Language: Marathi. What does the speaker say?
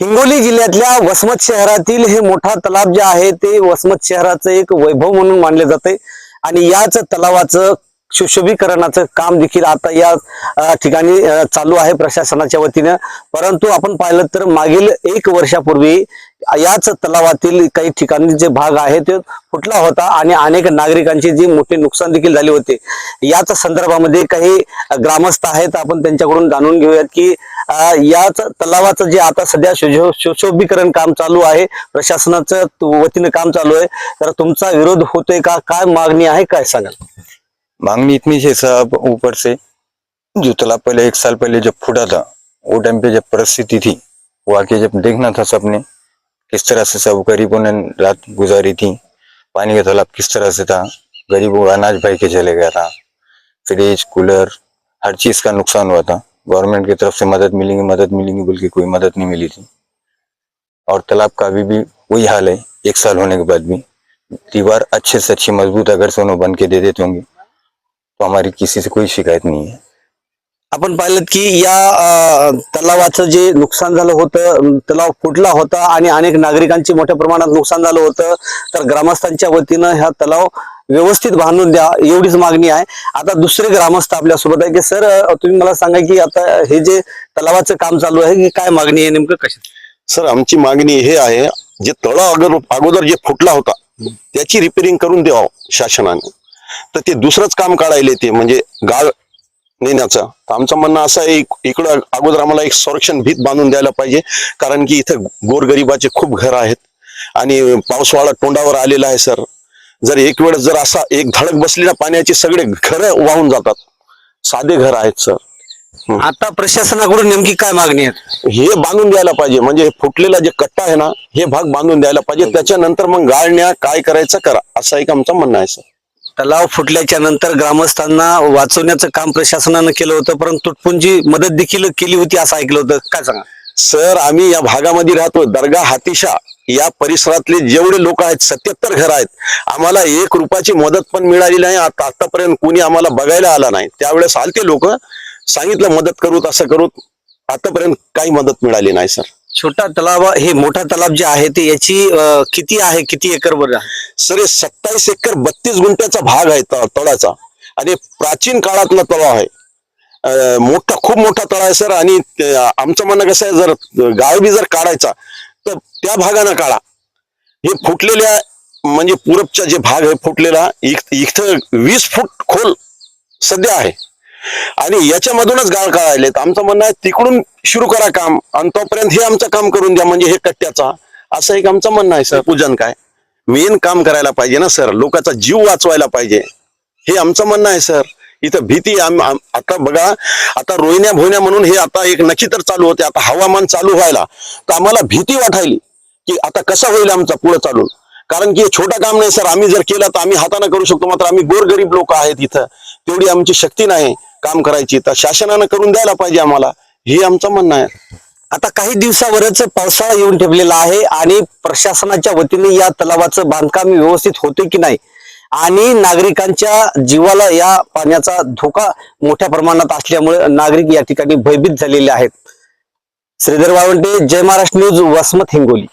हिंगोली जिल्ह्यातल्या वसमत शहरातील हे मोठा तलाव जे आहे ते वसमत शहराचं एक वैभव म्हणून मानले जाते. आणि याच तलावाचं सुशोभीकरणाचं काम देखील आता या ठिकाणी चालू आहे प्रशासनाच्या वतीनं. परंतु आपण पाहिलं तर मागील एक वर्षापूर्वी याच तलावातील काही ठिकाणी जे भाग आहे ते फुटला होता आणि अनेक नागरिकांचे जे मोठे नुकसान देखील झाले होते. याच संदर्भामध्ये काही ग्रामस्थ आहेत आपण त्यांच्याकडून जाणून घेऊयात की याच तलावाचं जे आता सध्या सुशो- सुशोभीकरण काम चालू आहे प्रशासनाचं वतीनं काम चालू आहे तर तुमचा विरोध होतोय का? काय मागणी आहे काय सांगाल? मांगनी इतनी है साहब ऊपर से जो तालाब पहले एक साल पहले जब फूटा था वो टाइम पे जब परिस्थिति थी वो आके जब देखना था सबने किस तरह से सब गरीबों ने रात गुजारी थी पानी का तालाब किस तरह से था गरीबों का अनाज भाई के चले गया था फ्रिज कूलर हर चीज का नुकसान हुआ था. गवर्नमेंट की तरफ से मदद मिलेंगी मदद मिलेंगी बोल के कोई मदद नहीं मिली थी। और तालाब का अभी भी वही हाल है एक साल होने के बाद भी। दीवार अच्छे से अच्छी मजबूत अगर से उन्होंने बन के दे देते होंगे तो हमारी किसी से कोई शिकायत नहीं है। आपण पाहिलं की या तलावाचं जे नुकसान झालं होतं तलाव फुटला होता आणि अनेक नागरिकांचे मोठ्या प्रमाणात नुकसान झालं होतं तर ग्रामस्थांच्या वतीनं हा तलाव व्यवस्थित बांधून द्या एवढीच मागणी आहे. आता दुसरे ग्रामस्थ आपल्यासोबत आहे की सर तुम्ही मला सांगा की आता हे जे तलावाचं काम चालू आहे की काय मागणी आहे नेमकं कशा सर आमची मागणी हे आहे जे तळ अगर अगोदर जे फुटला होता त्याची रिपेरिंग करून द्यावं शासनाने. तर ते दुसरंच काम काढायला ते म्हणजे गाळ नेण्याचं. तर आमचं म्हणणं असं आहे इकडं अगोदर आम्हाला एक संरक्षण भीत बांधून द्यायला पाहिजे कारण की इथं गोरगरिबाचे खूप घर आहेत. आणि पावसाळा तोंडावर आलेला आहे सर. जर एक वेळ जर असा एक धडक बसली ना पाण्याची सगळे घर वाहून जातात. साधे घर आहेत सर. आता प्रशासनाकडून नेमकी काय मागणी आहे हे बांधून द्यायला पाहिजे. म्हणजे फुटलेला जे कट्टा आहे ना हे भाग बांधून द्यायला पाहिजे. त्याच्यानंतर मग गाळण्या काय करायचं करा असं एक आमचं म्हणणं आहे सर. तलाव फुटल्याच्या नंतर ग्रामस्थांना वाचवण्याचं काम प्रशासनानं केलं होतं परंतु तुटपुंजी मदत देखील केली होती असं ऐकलं होतं. काय सांगा? सर आम्ही या भागामध्ये राहतो. दर्गा हातिशा या परिसरातले जेवढे लोक आहेत सत्याहत्तर घर आहेत आम्हाला एक रुपयाची मदत पण मिळाली नाही. आता आतापर्यंत कोणी आम्हाला बघायला आला नाही. त्यावेळेस आलते लोक सांगितलं मदत करूत असं करूत. आतापर्यंत काही मदत मिळाली नाही सर. छोटा तलाव हे मोठा तलाव जे आहे ते याची किती आहे किती एकर वर सर हे सत्तावीस एकर बत्तीस गुंठ्याचा भाग आहे तळाचा आणि प्राचीन काळातला तलाव आहे. मोठा खूप मोठा तळा आहे सर. आणि आमचं म्हणणं कसं आहे जर गाळ बी जर काढायचा तर त्या भागानं काढा. हे फुटलेल्या म्हणजे पूरबचा जे भाग आहे फुटलेला इथं वीस फूट खोल सध्या आहे. आणि याच्यामधूनच गाळ काढायले तर आमचं म्हणणं आहे तिकडून सुरू करा काम आणि तोपर्यंत हे आमचं काम करून द्या म्हणजे हे कट्ट्याचा. असं एक आमचं म्हणणं आहे सर. पूजन काय? मेन काम करायला पाहिजे ना सर? लोकांचा जीव वाचवायला पाहिजे. हे आमचं म्हणणं आहे सर. इथं भीती आता बघा आता रोहिण्या भोयण्या म्हणून हे आता एक नक्षत्र चालू होते. आता हवामान चालू व्हायला तर आम्हाला भीती वाटायली की आता कसा होईल आमचा पुढं चालून. कारण की छोटा छोटं काम नाही सर. आम्ही जर केलं तर आम्ही हाताने करू शकतो. मात्र आम्ही गोरगरीब लोक आहेत इथं. तेवढी आमची शक्ती नाही काम करायची. तर शासनानं करून द्यायला पाहिजे आम्हाला. हे आमचं म्हणणं आहे. आता काही दिवसावरच पावसाळा येऊन ठेवलेला आहे आणि प्रशासनाच्या वतीने या तलावाचं बांधकाम व्यवस्थित होते की नाही? आणि नागरिकांच्या जीवाला या पाण्याचा धोका मोठ्या प्रमाणात असल्यामुळे नागरिक या ठिकाणी भयभीत झालेले आहेत. श्रीधर वाळवंटे जय महाराष्ट्र न्यूज वसमत हिंगोली.